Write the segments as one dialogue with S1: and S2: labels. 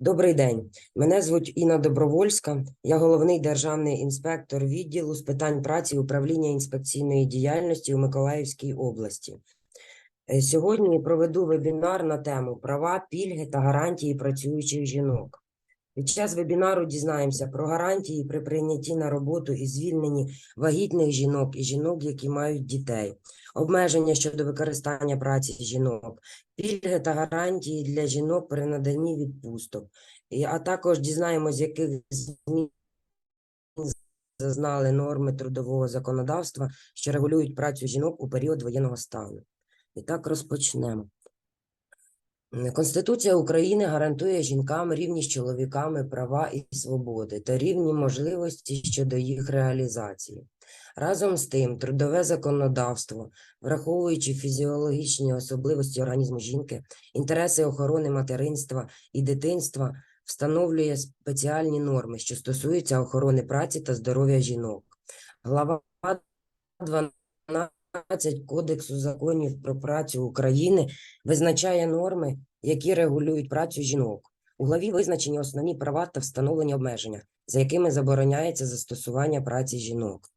S1: Добрий день. Мене звуть Інна Добровольська. Я головний державний інспектор відділу з питань праці управління інспекційної діяльності у Миколаївській області. Е, Сьогодні проведу вебінар на тему права, пільги та гарантії працюючих жінок. Під час вебінару дізнаємося про гарантії при прийнятті на роботу і звільненні вагітних жінок і жінок, які мають дітей, обмеження щодо використання праці жінок, пільги та гарантії для жінок при наданні відпусток, а також дізнаємось, яких змін зазнали норми трудового законодавства, що регулюють працю жінок у період воєнного стану. І так розпочнемо. Конституція України гарантує жінкам рівні з чоловіками права і свободи та рівні можливості щодо їх реалізації. Разом з тим, трудове законодавство, враховуючи фізіологічні особливості організму жінки, інтереси охорони материнства і дитинства, встановлює спеціальні норми, що стосуються охорони праці та здоров'я жінок. Глава 12 Кодексу законів про працю України визначає норми, які регулюють працю жінок. У главі визначені основні права та встановлені обмеження, за якими забороняється застосування праці жінок.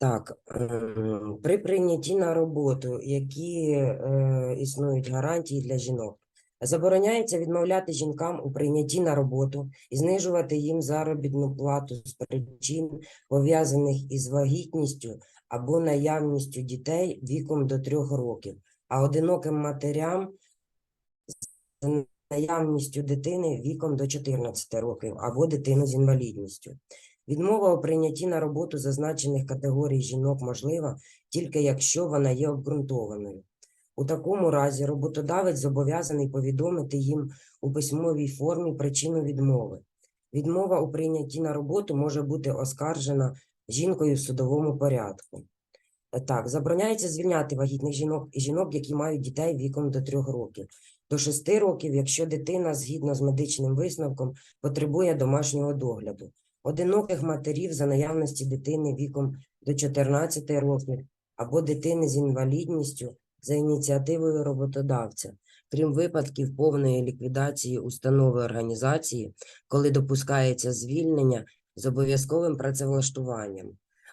S1: Так, ем, при прийнятті на роботу, які е, існують гарантії для жінок, забороняється відмовляти жінкам у прийнятті на роботу і знижувати їм заробітну плату з причин, пов'язаних із вагітністю або наявністю дітей віком до трьох років, а одиноким матерям з наявністю дитини віком до 14 років або дитину з інвалідністю. Відмова у прийнятті на роботу зазначених категорій жінок можлива тільки якщо вона є обґрунтованою. У такому разі роботодавець зобов'язаний повідомити їм у письмовій формі причину відмови. Відмова у прийнятті на роботу може бути оскаржена жінкою в судовому порядку. Так, забороняється звільняти вагітних жінок і жінок, які мають дітей віком до 3 років, до 6 років, якщо дитина, згідно з медичним висновком, потребує домашнього догляду, одиноких матерів за наявності дитини віком до 14 років або дитини з інвалідністю за ініціативою роботодавця, крім випадків повної ліквідації установи організації, коли допускається звільнення з обов'язковим працевлаштуванням.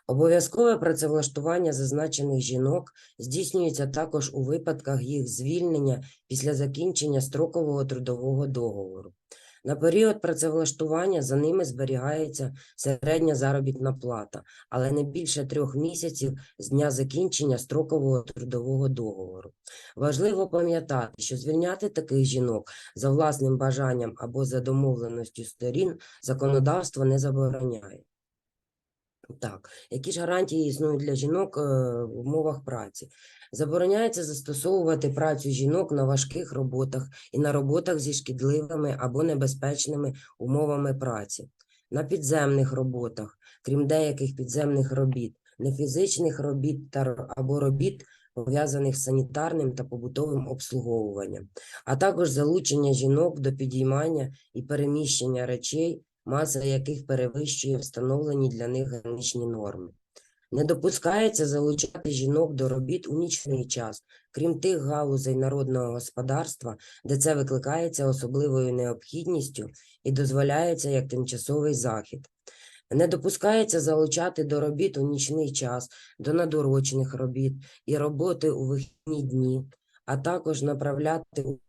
S1: Обов'язкове працевлаштування зазначених жінок здійснюється також у випадках їх звільнення після закінчення строкового трудового договору. На період працевлаштування за ними зберігається середня заробітна плата, але не більше трьох місяців з дня закінчення строкового трудового договору. Важливо пам'ятати, що звільняти таких жінок за власним бажанням або за домовленістю сторін законодавство не забороняє. Так, які ж гарантії існують для жінок е, в умовах праці? Забороняється застосовувати працю жінок на важких роботах і на роботах зі шкідливими або небезпечними умовами праці, на підземних роботах, крім деяких підземних робіт, нефізичних робіт та або робіт, пов'язаних з санітарним та побутовим обслуговуванням, а також залучення жінок до підіймання і переміщення речей, маса яких перевищує встановлені для них граничні норми. Не допускається залучати жінок до робіт у нічний час, крім тих галузей народного господарства, де це викликається особливою необхідністю і дозволяється як тимчасовий захід. Не допускається залучати до робіт у нічний час, до надурочних робіт і роботи у вихідні дні, а також направляти у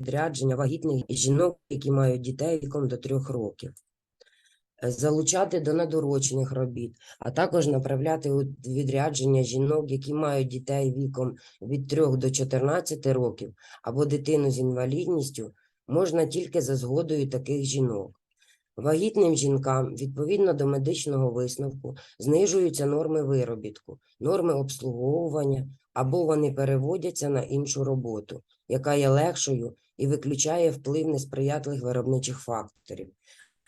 S1: відрядження вагітних жінок, які мають дітей віком до трьох років, Е, залучати до надурочних робіт, а також направляти у відрядження жінок, які мають дітей віком від 3 до 14 років або дитину з інвалідністю, можна тільки за згодою таких жінок. Вагітним жінкам, відповідно до медичного висновку, знижуються норми виробітку, норми обслуговування або вони переводяться на іншу роботу, яка є легшою і виключає вплив несприятливих виробничих факторів.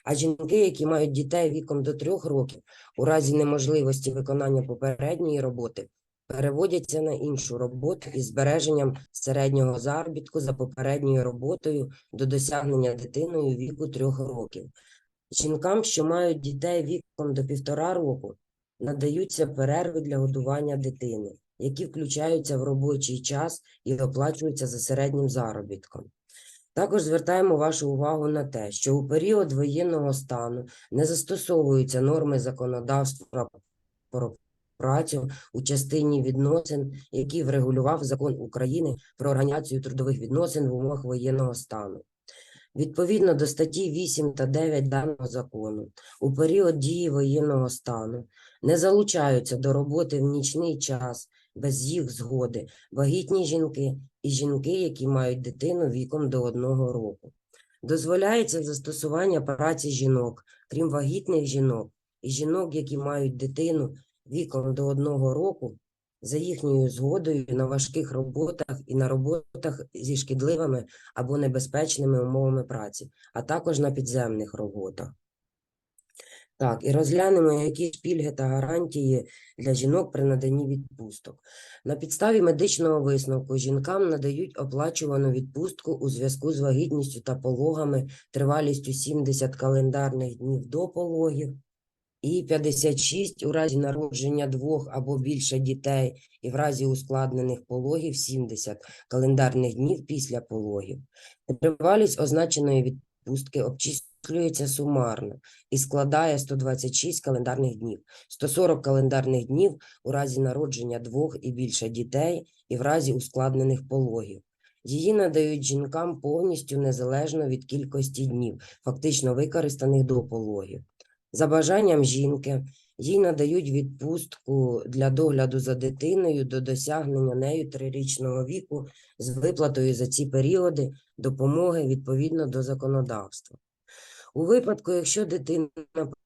S1: А жінки, які мають дітей віком до трьох років, у разі неможливості виконання попередньої роботи, переводяться на іншу роботу із збереженням середнього заробітку за попередньою роботою до досягнення дитиною віку трьох років. Жінкам, що мають дітей віком до півтора року, надаються перерви для годування дитини, які включаються в робочий час і оплачуються за середнім заробітком. Також звертаємо вашу увагу на те, що у період воєнного стану не застосовуються норми законодавства про працю у частині відносин, які врегулював Закон України про організацію трудових відносин в умовах воєнного стану. Відповідно до статті 8 та 9 даного закону, у період дії воєнного стану не залучаються до роботи в нічний час без їх згоди вагітні жінки і жінки, які мають дитину віком до одного року. Дозволяється застосування праці жінок, крім вагітних жінок і жінок, які мають дитину віком до одного року, за їхньою згодою на важких роботах і на роботах зі шкідливими або небезпечними умовами праці, а також на підземних роботах. Так, і розглянемо, які ж пільги та гарантії для жінок при наданні відпусток. На підставі медичного висновку жінкам надають оплачувану відпустку у зв'язку з вагітністю та пологами тривалістю 70 календарних днів до пологів і 56 у разі народження двох або більше дітей, і в разі ускладнених пологів 70 календарних днів після пологів. Тривалість означеної відпустки обчислюється сумарно і складає 126 календарних днів, 140 календарних днів у разі народження двох і більше дітей і в разі ускладнених пологів. Її надають жінкам повністю незалежно від кількості днів, фактично використаних до пологів. За бажанням жінки їй надають відпустку для догляду за дитиною до досягнення нею трирічного віку з виплатою за ці періоди допомоги відповідно до законодавства. У випадку, якщо дитина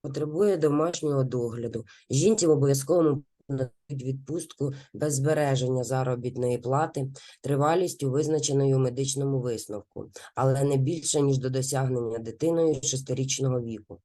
S1: потребує домашнього догляду, жінці в обов'язковому надають відпустку без збереження заробітної плати тривалістю, визначеною у медичному висновку, але не більше, ніж до досягнення дитиною шестирічного віку.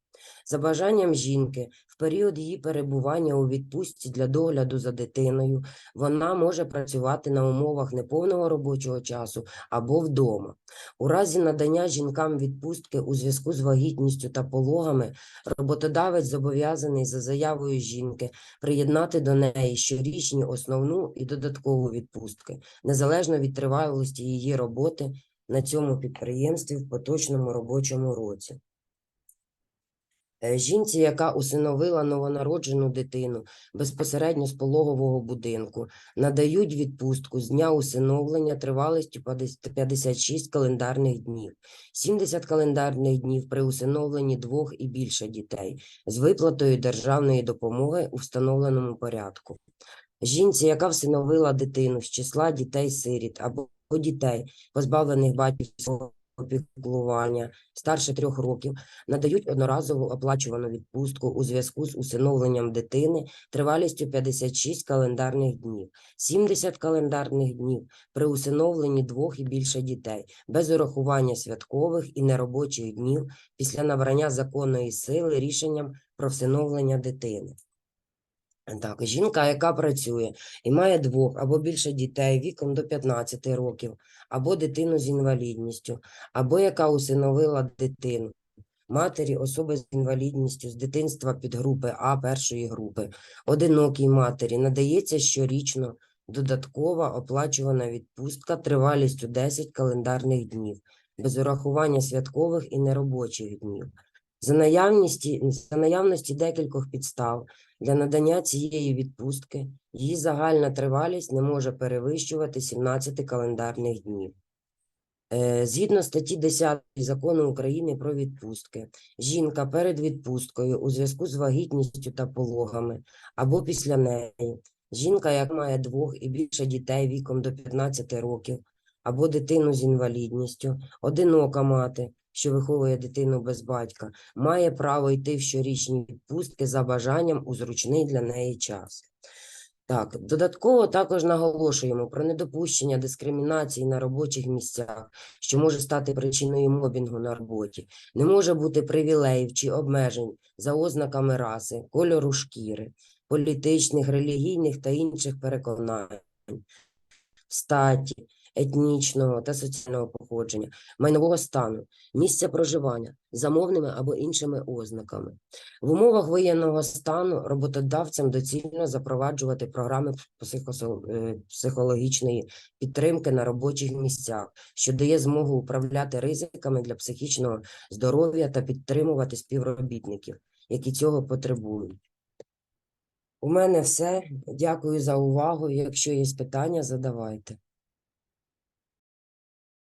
S1: За бажанням жінки, в період її перебування у відпустці для догляду за дитиною, вона може працювати на умовах неповного робочого часу або вдома. У разі надання жінкам відпустки у зв'язку з вагітністю та пологами, роботодавець зобов'язаний за заявою жінки приєднати до неї щорічні основну і додаткову відпустки, незалежно від тривалості її роботи на цьому підприємстві в поточному робочому році. Е, Жінці, яка усиновила новонароджену дитину безпосередньо з пологового будинку, надають відпустку з дня усиновлення тривалістю 50 56 календарних днів, 70 календарних днів при усиновленні двох і більше дітей з виплатою державної допомоги у встановленому порядку. Жінці, яка всиновила дитину з числа дітей-сиріт або дітей, позбавлених батьківського опіклування старше трьох років, надають одноразову оплачувану відпустку у зв'язку з усиновленням дитини тривалістю 56 календарних днів, 70 календарних днів при усиновленні двох і більше дітей, без урахування святкових і неробочих днів після набрання законної сили рішенням про всиновлення дитини. Так, жінка, яка працює і має двох або більше дітей віком до 15 років, або дитину з інвалідністю, або яка усиновила дитину, матері особи з інвалідністю з дитинства підгрупи А першої групи, одинокій матері надається щорічно додаткова оплачувана відпустка тривалістю 10 календарних днів, без урахування святкових і неробочих днів. За наявності, за наявності декількох підстав для надання цієї відпустки її загальна тривалість не може перевищувати 17 календарних днів. Е, Згідно статті 10 Закону України про відпустки, жінка перед відпусткою у зв'язку з вагітністю та пологами або після неї, жінка, яка має двох і більше дітей віком до 15 років, або дитину з інвалідністю, одинока мати, що виховує дитину без батька, має право йти в щорічні відпустки за бажанням у зручний для неї час. Так, додатково також наголошуємо про недопущення дискримінації на робочих місцях, що може стати причиною мобінгу на роботі. Не може бути привілеїв чи обмежень за ознаками раси, кольору шкіри, політичних, релігійних та інших переконань, статі, етнічного та соціального походження, майнового стану, місця проживання, за мовними або іншими ознаками. В умовах воєнного стану роботодавцям доцільно запроваджувати програми е, психологічної підтримки на робочих місцях, що дає змогу управляти ризиками для психічного здоров'я та підтримувати співробітників, які цього потребують. У мене все. Дякую за увагу. Якщо є питання, задавайте.